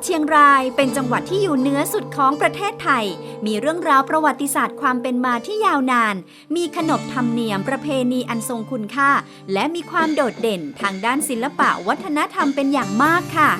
ดเชียงรายเป็นจังหวัดที่อยู่เหนือสุดของประเทศไทย มีเรื่องราวประวัติศาสตร์ความเป็นมาที่ยาวนาน มีขนบธรรมเนียมประเพณีอันทรงคุณค่า และมีความโดดเด่นทางด้านศิลปะวัฒนธรรมเป็นอย่างมากค่ะ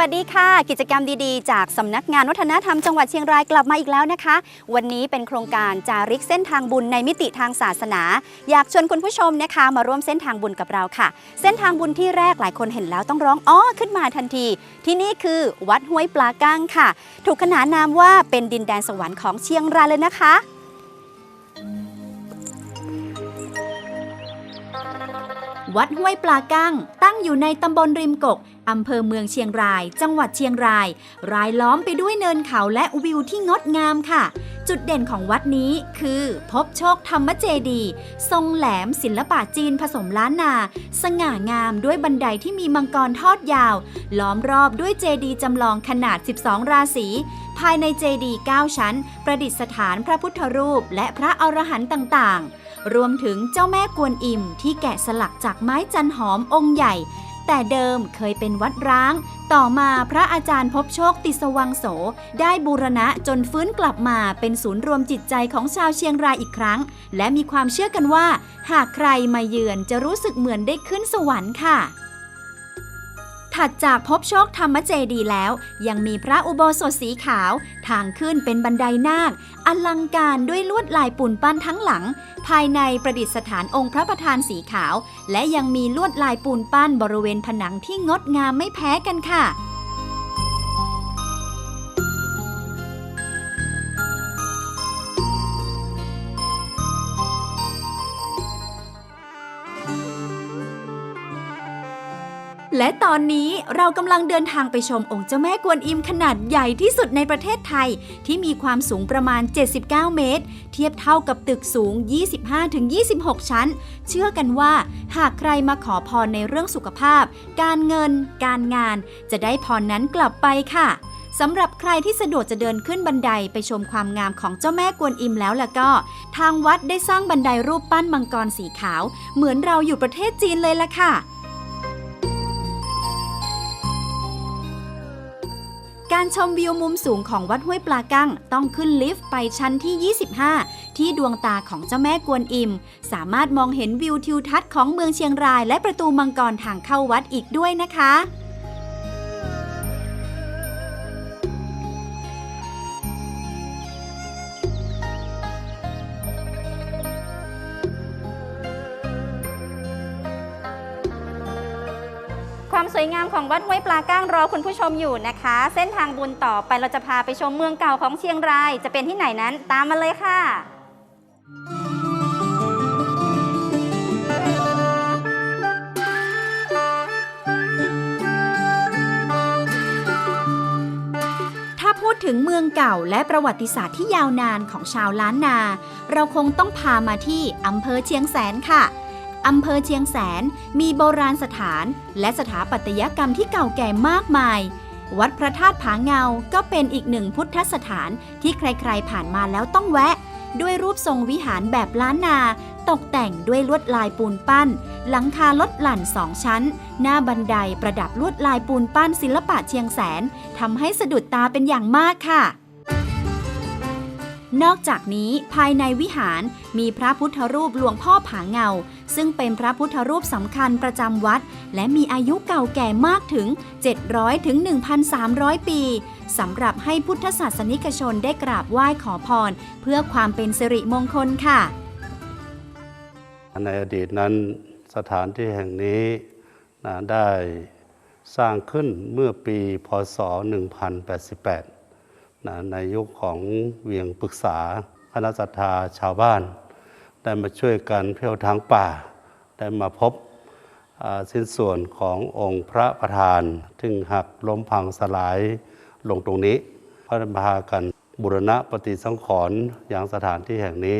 วัสดีค่ะ กิจกรรมดีๆ จากสำนักงานวัฒนธรรมจังหวัดเชียงรายกลับมาอีกแล้วนะคะ วันนี้เป็นโครงการจาริกเส้นทางบุญในมิติทางศาสนา อยากชวนคุณผู้ชมนะคะ มาร่วมเส้นทางบุญกับเราค่ะ เส้นทางบุญที่แรกหลายคนเห็นแล้วต้องร้องอ้อขึ้นมาทันที ที่นี่คือวัดห้วยปลาก้างค่ะ ถูกขนานนามว่าเป็นดินแดนสวรรค์ของเชียงรายเลยนะคะวัดห้วยปลากั้งตั้งอยู่ในตำบลริมกกอำเภอเมืองเชียงราย จังหวัดเชียงราย รายล้อมไปด้วยเนินเขาและวิวที่งดงามค่ะ จุดเด่นของวัดนี้คือ พบโชคธรรมเจดี ทรงแหลมศิลปะจีนผสมล้านนา สง่างามด้วยบันไดที่มีมังกรทอดยาว ล้อมรอบด้วยเจดีจำลองขนาด 12 ราศีภายในเจดีย์9ชั้น ประดิษฐานพระพุทธรูปและพระอรหันต์ต่างๆ รวมถึงเจ้าแม่กวนอิมที่แกะสลักจากไม้จันหอมองค์ใหญ่ แต่เดิมเคยเป็นวัดร้าง ต่อมาพระอาจารย์พบโชคติสวังโส ได้บูรณะจนฟื้นกลับมาเป็นศูนย์รวมจิตใจของชาวเชียงรายอีกครั้ง และมีความเชื่อกันว่า หากใครมาเยือนจะรู้สึกเหมือนได้ขึ้นสวรรค์ค่ะ ถัดจากพบโชคธรรมเจดีแล้ว ยังมีพระอุโบสถสีขาว ทางขึ้นเป็นบันไดนาค อลังการด้วยลวดลายปูนปั้นทั้งหลัง ภายในประดิษฐานองค์พระประธานสีขาว และยังมีลวดลายปูนปั้นบริเวณผนังที่งดงามไม่แพ้กันค่ะ และตอนนี้เรากำลังเดินทางไปชมองค์เจ้าแม่กวนอิมขนาดใหญ่ที่สุดในประเทศไทย ที่มีความสูงประมาณ 79 เมตร เทียบเท่ากับตึกสูง 25-26 ชั้น เชื่อกันว่า หากใครมาขอพรในเรื่องสุขภาพ การเงิน การงาน จะได้พรนั้นกลับไปค่ะสำหรับใครที่สะดวกจะเดินขึ้นบันไดไปชมความงามของเจ้าแม่กวนอิมแล้วล่ะก็ ทางวัดได้สร้างบันไดรูปปั้นมังกรสีขาว เหมือนเราอยู่ประเทศจีนเลยล่ะค่ะ การชมวิวมุมสูงของวัดห้วยปลากั้ง ต้องขึ้นลิฟต์ไปชั้นที่ 25 ที่ดวงตาของเจ้าแม่กวนอิม สามารถมองเห็นวิวทิวทัศน์ของเมืองเชียงราย และประตูมังกรทางเข้าวัดอีกด้วยนะคะ ของวัดห้วยปลาก้างรอคุณผู้ชมอยู่นะคะ เส้นทางบุญต่อไปเราจะพาไปชมเมืองเก่าของเชียงราย จะเป็นที่ไหนนั้นตามมาเลยค่ะ ถ้าพูดถึงเมืองเก่าและประวัติศาสตร์ที่ยาวนานของชาวล้านนา เราคงต้องพามาที่อำเภอเชียงแสนค่ะ อำเภอเชียงแสนมีโบราณสถาน และสถาปัตยกรรมที่เก่าแก่มากมาย วัดพระธาตุผาเงา ก็เป็นอีกหนึ่งพุทธสถานที่ใครๆผ่านมาแล้วต้องแวะ ด้วยรูปทรงวิหารแบบล้านนา ตกแต่งด้วยลวดลายปูนปั้น หลังคาลดหลั่นสองชั้น หน้าบันไดประดับลวดลายปูนปั้นศิลปะเชียงแสนทำให้สะดุดตาเป็นอย่างมากค่ะ นอกจากนี้ภายในวิหารมีพระพุทธรูปหลวงพ่อผาเงา ซึ่งเป็นพระพุทธรูปสำคัญประจำวัด และมีอายุเก่าแก่มากถึง 700ถึง1,300 ปีสำหรับให้พุทธศาสนิกชนได้กราบไหว้ขอพร เพื่อความเป็นสิริมงคลค่ะ ในอดีตนั้นสถานที่แห่งนี้นได้สร้างขึ้นเมื่อปีพศ 1088 นะในยุคของเวียงปรึกษาคณะศรัทธาชาวบ้าน ได้มาช่วยกันเพียวทางป่า ได้มาพบสิ้นส่วนขององค์พระประธานซึ่งหักล้มพังสลายลงตรงนี้พระพากันบุรณะปฏิสังขรณ์อย่างสถานที่แห่งนี้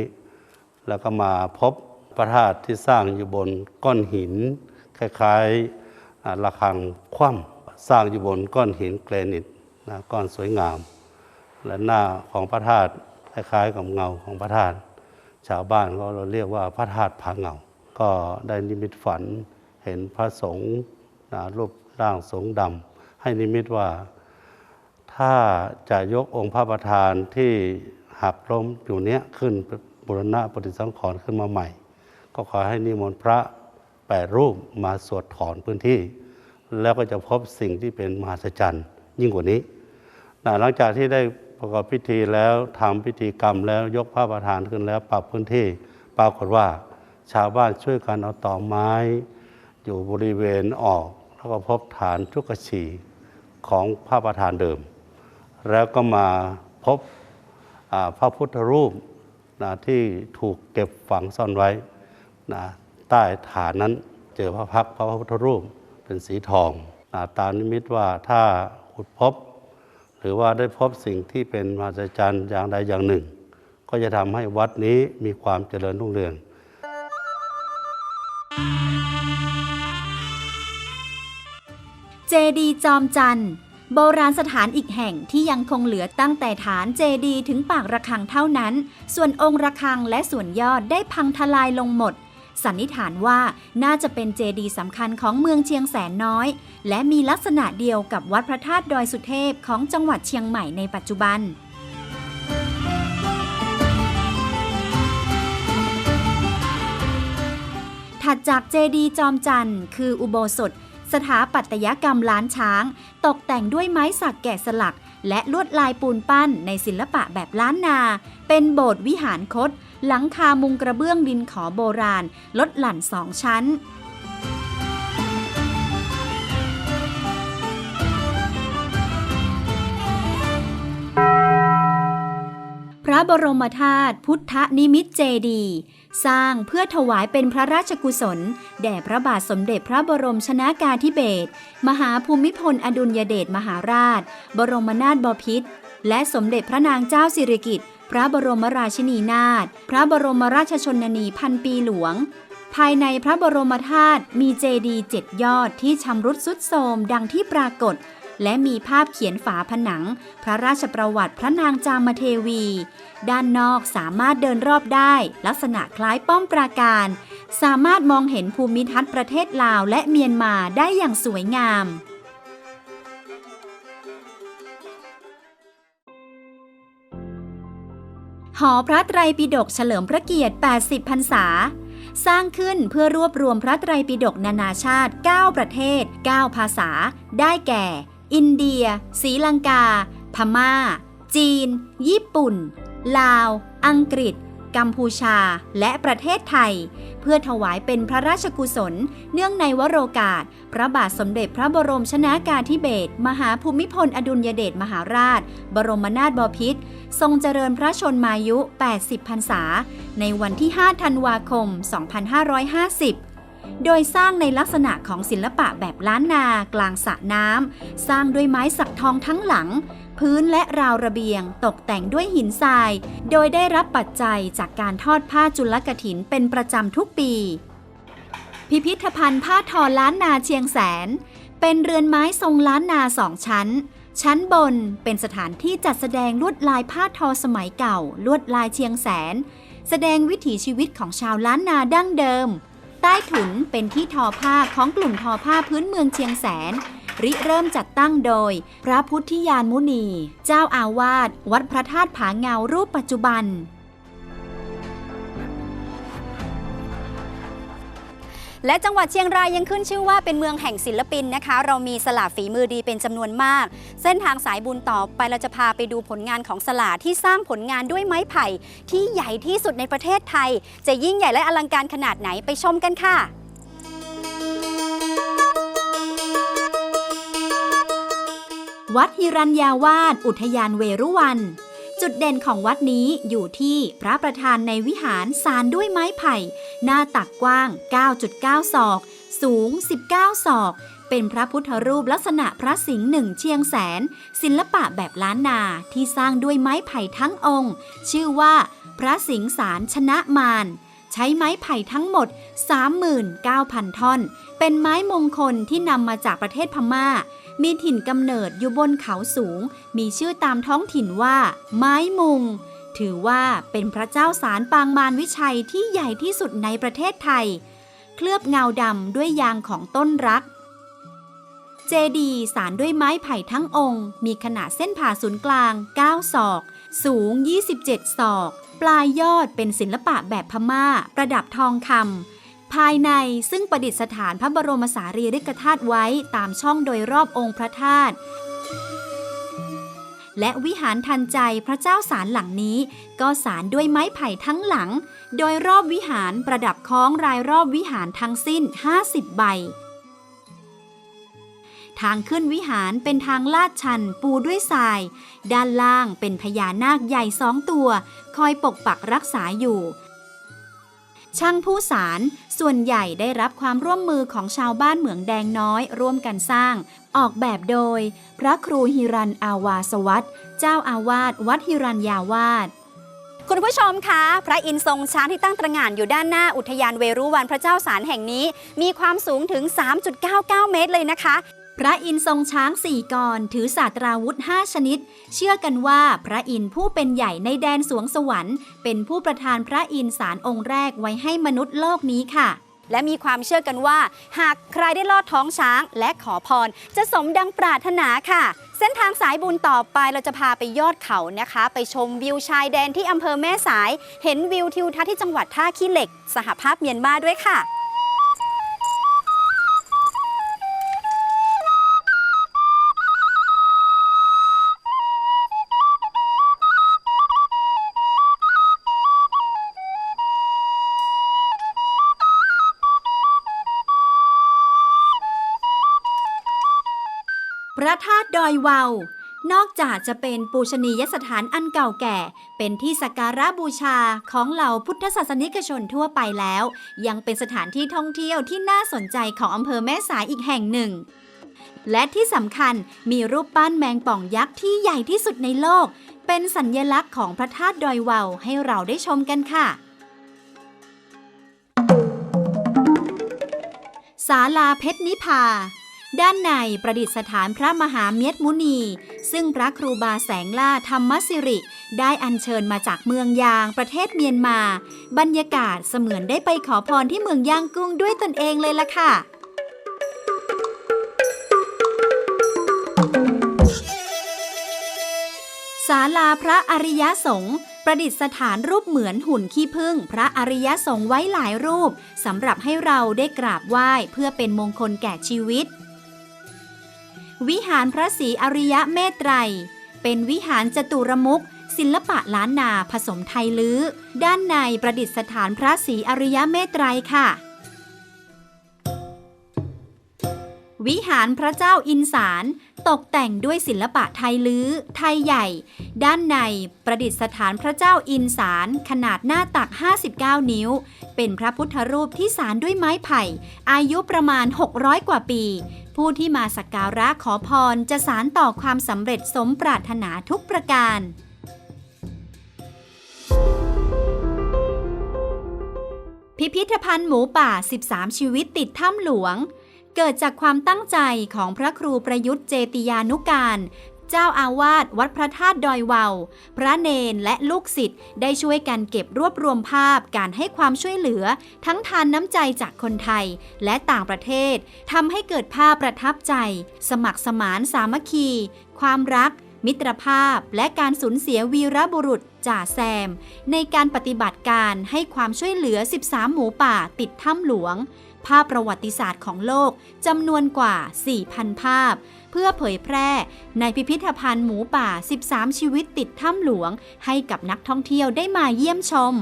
แล้วก็มาพบพระธาตุที่สร้างอยู่บนก้อนหิน คล้ายๆระฆังคว่ำสร้างอยู่บนก้อนหินแกรนิตนะก้อนสวยงาม และหน้าของพระธาตุคล้ายๆกับเงาของพระธาตุชาวบ้านก็เราเรียกว่าพระธาตุผาเงา ก็ได้นิมิตฝันเห็นพระสงฆ์นะรูปร่างสงฆ์ดำให้นิมิตว่า ถ้าจะยกองค์พระประธานที่หักล้มอยู่เนี้ยขึ้นบุรณะปฏิสังขรณ์ขึ้นมาใหม่ ก็ขอให้นิมนต์พระแปดรูปมาสวดถอนพื้นที่ แล้วก็จะพบสิ่งที่เป็นมหัศจรรย์ยิ่งกว่านี้นะหลังจากที่ได้ ประกอบพิธีแล้วทำพิธีกรรมแล้วยกพระประธานขึ้นแล้ว ปรับพื้นที่ปรากฏว่า ชาวบ้านช่วยกันเอาต่อไม้ อยู่บริเวณออกแล้วก็พบฐานทุกชีของพระประธานเดิม แล้วก็มาพบาพระพุทธรูปนะที่ถูกเก็บฝังซ่อนไว้นะใต้ฐานนั้นเจอพระพักพระพุทธรูปเป็นสีทองนะตามนิมิตว่าถ้าขุดพบ หรือว่าได้พบสิ่งที่เป็นมหัศจรรย์อย่างใดอย่างหนึ่ง ก็จะทำให้วัดนี้มีความเจริญรุ่งเรือง เจดีจอมจันทร์โบราณสถานอีกแห่งที่ยังคงเหลือตั้งแต่ฐานเจดีถึงปากระฆังเท่านั้น ส่วนองค์ระฆังและส่วนยอดได้พังทลายลงหมด สันนิษฐานว่าน่าจะเป็นเจดีย์สำคัญของเมืองเชียงแสนน้อย และมีลักษณะเดียวกับวัดพระธาตุดอยสุเทพของจังหวัดเชียงใหม่ในปัจจุบันถัดจากเจดีย์จอมจันทร์คืออุโบสถ สถาปัตยกรรมล้านช้าง ตกแต่งด้วยไม้สักแกะสลัก และลวดลายปูนปั้นในศิลปะแบบล้านนา เป็นโบสถ์วิหารคด หลังคามุงกระเบื้องดินขอโบราณ ลดหลั่นสองชั้นพระบรมธาตุพุทธนิมิตเจดี สร้างเพื่อถวายเป็นพระราชกุศล แด่พระบาทสมเด็จพระบรมชนากาธิเบศรมหาภูมิพลอดุลยเดชมหาราช บรมนาถบพิตรและสมเด็จพระนางเจ้าสิริกิติ์ พระบรมราชินีนาถ พระบรมราชชนนีพันปีหลวง ภายในพระบรมธาตุมีเจดีย์เจ็ดยอดที่ชำรุดสุดโทรมดังที่ปรากฏ และมีภาพเขียนฝาผนัง พระราชประวัติพระนางจามเทวี ด้านนอกสามารถเดินรอบได้ ลักษณะคล้ายป้อมปราการ สามารถมองเห็นภูมิทัศน์ประเทศลาวและเมียนมาได้อย่างสวยงาม หอพระไตรปิฎกเฉลิมพระเกียรติ 80 พรรษา สร้างขึ้นเพื่อรวบรวมพระไตรปิฎกนานาชาติ 9 ประเทศ 9 ภาษา ได้แก่ อินเดียศรีลังกา พม่า จีน ญี่ปุ่น ลาว อังกฤษ กัมพูชา และประเทศไทย เพื่อถวายเป็นพระราชกุศล เนื่องในวโรกาส พระบาทสมเด็จพระบรมชนากาธิเบศรมหาภูมิพลอดุลยเดชมหาราช บรมนาถบพิตรทรงเจริญพระชนมายุ 80 พรรษา ในวันที่ 5 ธันวาคม 2550โดยสร้างในลักษณะของศิลปะแบบล้านนากลางสระน้ำ สร้างด้วยไม้สักทองทั้งหลัง พื้นและราวระเบียง ตกแต่งด้วยหินทราย โดยได้รับปัจจัยจากการทอดผ้าจุลกถินเป็นประจำทุกปี พิพิธภัณฑ์ผ้าทอล้านนาเชียงแสน เป็นเรือนไม้ทรงล้านนาสองชั้น ชั้นบนเป็นสถานที่จัดแสดงลวดลายผ้าทอสมัยเก่า ลวดลายเชียงแสน แสดงวิถีชีวิตของชาวล้านนาดั้งเดิม ใต้ถุนเป็นที่ทอผ้าของกลุ่มทอผ้าพื้นเมืองเชียงแสน ริเริ่มจัดตั้งโดย พระพุทธิยานมุนี เจ้าอาวาสวัดพระธาตุผาเงารูปปัจจุบันและจังหวัดเชียงรายยังขึ้นชื่อว่าเป็นเมืองแห่งศิลปินนะคะ เรามีสลาฝีมือดีเป็นจำนวนมาก เส้นทางสายบุญต่อไปเราจะพาไปดูผลงานของสลาที่สร้างผลงานด้วยไม้ไผ่ ที่ใหญ่ที่สุดในประเทศไทย จะยิ่งใหญ่และอลังการขนาดไหนไปชมกันค่ะ วัดฮิรัญญาวาสอุทยานเวรุวัน จุดเด่นของวัดนี้อยู่ที่พระประธานในวิหารสารด้วยไม้ไผ่ หน้าตักกว้าง 9.9 ศอก สูง 19 ศอก เป็นพระพุทธรูปลักษณะพระสิงห์หนึ่งเชียงแสน ศิลปะแบบล้านนาที่สร้างด้วยไม้ไผ่ทั้งองค์ ชื่อว่า พระสิงห์สารชนะมาร ใช้ไม้ไผ่ทั้งหมด 39,000 ท่อน เป็นไม้มงคลที่นำมาจากประเทศพม่า มีถิ่นกำเนิดอยู่บนเขาสูง มีชื่อตามท้องถิ่นว่า ไม้มุง ถือว่าเป็นพระเจ้าสารปางมารวิชัยที่ใหญ่ที่สุดในประเทศไทย เคลือบเงาดำด้วยยางของต้นรักเจดีสารด้วยไม้ไผ่ทั้งองค์ มีขนาดเส้นผ่าศูนย์กลาง 9 ศอก สูง 27 ศอก ปลายยอดเป็นศิลปะแบบพม่า ประดับทองคำภายในซึ่งประดิษฐานพระบรมสารีริกธาตุไว้ตามช่องโดยรอบองค์พระธาตุและวิหารทันใจพระเจ้าสารหลังนี้ ก็สารด้วยไม้ไผ่ทั้งหลัง โดยรอบวิหารประดับคล้องรายรอบวิหารทั้งสิ้น 50 ใบ ทางขึ้นวิหารเป็นทางลาดชันปูด้วยทราย ด้านล่างเป็นพญานาคใหญ่สองตัว คอยปกปักรักษาอยู่ ช่างผู้สารส่วนใหญ่ได้รับความร่วมมือของชาวบ้านเหมืองแดงน้อย ร่วมกันสร้าง ออกแบบโดย พระครูฮิรันอาวาสวัตเจ้าอาวาสวัดฮิรันยาวาสคุณผู้ชมคะ พระอินทร์ทรงช้างที่ตั้งตระหง่านอยู่ด้านหน้าอุทยานเวรุวันพระเจ้าสารแห่งนี้ มีความสูงถึง 3.99 เมตรเลยนะคะ พระอินทร์ทรงช้างสี่กรถือศาสตราวุธ5ชนิด เชื่อกันว่าพระอินทร์ผู้เป็นใหญ่ในแดนสวงสวรรค์ เป็นผู้ประทานพระอินทร์สารองค์แรกไว้ให้มนุษย์โลกนี้ค่ะ และมีความเชื่อกันว่า หากใครได้ลอดท้องช้างและขอพร จะสมดังปรารถนาค่ะเส้นทางสายบุญต่อไปเราจะพาไปยอดเขานะคะ ไปชมวิวชายแดนที่อำเภอแม่สาย เห็นวิวทิวทัศน์ที่จังหวัดท่าขี้เหล็ก สหภาพเมียนมาด้วยค่ะ ระธาตุดอยวาวนอกจากจะเป็นปูชนียสถานอันเก่าแก่ เป็นที่สักการะบูชาของเหล่าพุทธศาสนิกชนทั่วไปแล้ว ยังเป็นสถานที่ท่องเที่ยวที่น่าสนใจของอำเภอแม่สายอีกแห่งหนึ่ง และที่สำคัญมีรูปปั้นแมงป่องยักษ์ที่ใหญ่ที่สุดในโลก เป็นสัญญลักษณ์ของพระธาตุดอยวาวให้เราได้ชมกันค่ะศาลาเพชรนิพา ด้านในประดิษฐานพระมหาเมียดมุนี ซึ่งพระครูบาแสงล่าธรรมสิริ ได้อัญเชิญมาจากเมืองยางประเทศเมียนมา บรรยากาศเสมือนได้ไปขอพรที่เมืองย่างกุ้งด้วยตนเองเลยล่ะค่ะศาลาพระอริยสงฆ์ประดิษฐานรูปเหมือนหุ่นขี้ผึ้งพระอริยสงฆ์ไว้หลายรูปสำหรับให้เราได้กราบไหว้เพื่อเป็นมงคลแก่ชีวิต วิหารพระศรีอริยะเมตไตร เป็นวิหารจตุรมุข ศิลปะล้านนาผสมไทยลื้อ ด้านในประดิษฐานพระศรีอริยะเมตไตรค่ะ วิหารพระเจ้าอินสารตกแต่งด้วยศิลปะไทยลื้อ ไทยใหญ่ ด้านในประดิษฐานพระเจ้าอินสารขนาดหน้าตัก 59 นิ้ว เป็นพระพุทธรูปที่สารด้วยไม้ไผ่ อายุประมาณ 600 กว่าปี ผู้ที่มาสักการะขอพรจะสารต่อความสำเร็จสมปรารถนาทุกประการ พิพิธภัณฑ์หมูป่า 13 ชีวิตติดถ้ำหลวง เกิดจากความตั้งใจของพระครูประยุทธ์เจติยานุการ เจ้าอาวาสวัดพระธาตุดอยวาวพระเนนและลูกศิษย์ได้ช่วยกันเก็บรวบรวมภาพการให้ความช่วยเหลือ ทั้งทานน้ำใจจากคนไทยและต่างประเทศทำให้เกิดภาพประทับใจ สมัครสมานสามัคคี ความรักมิตรภาพและการสูญเสียวีรบุรุษจ่าแซม ในการปฏิบัติการให้ความช่วยเหลือ 13 หมูป่าติดถ้ำหลวง ภาพประวัติศาสตร์ของโลกจำนวนกว่า 4,000 ภาพ เพื่อเผยแพร่ ในพิพิธภัณฑ์หมูป่า 13 ชีวิตติดถ้ำหลวง ให้กับนักท่องเที่ยวได้มาเยี่ยมชม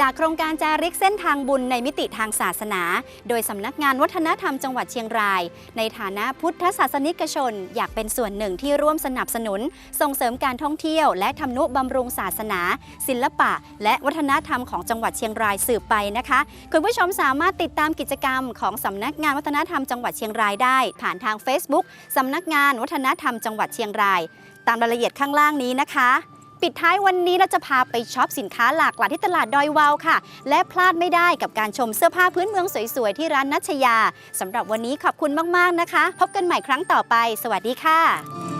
จากโครงการจาริกเส้นทางบุญในมิติทางศาสนา โดยสำนักงานวัฒนธรรมจังหวัดเชียงราย ในฐานะพุทธศาสนิกชน อยากเป็นส่วนหนึ่งที่ร่วมสนับสนุน ส่งเสริมการท่องเที่ยว และทำนุบำรุงศาสนา ศิลปะ และวัฒนธรรมของจังหวัดเชียงรายสืบไปนะคะ คุณผู้ชมสามารถติดตามกิจกรรมของสำนักงานวัฒนธรรมจังหวัดเชียงรายได้ ผ่านทาง Facebook สำนักงานวัฒนธรรมจังหวัดเชียงราย ตามรายละเอียดข้างล่างนี้นะคะ ปิดท้ายวันนี้เราจะพาไปช็อปสินค้าหลากหลายที่ตลาดดอยวาวค่ะ และพลาดไม่ได้กับการชมเสื้อผ้าพื้นเมืองสวยๆ ที่ร้านนัชยาสำหรับวันนี้ขอบคุณมากๆนะคะ พบกันใหม่ครั้งต่อไป สวัสดีค่ะ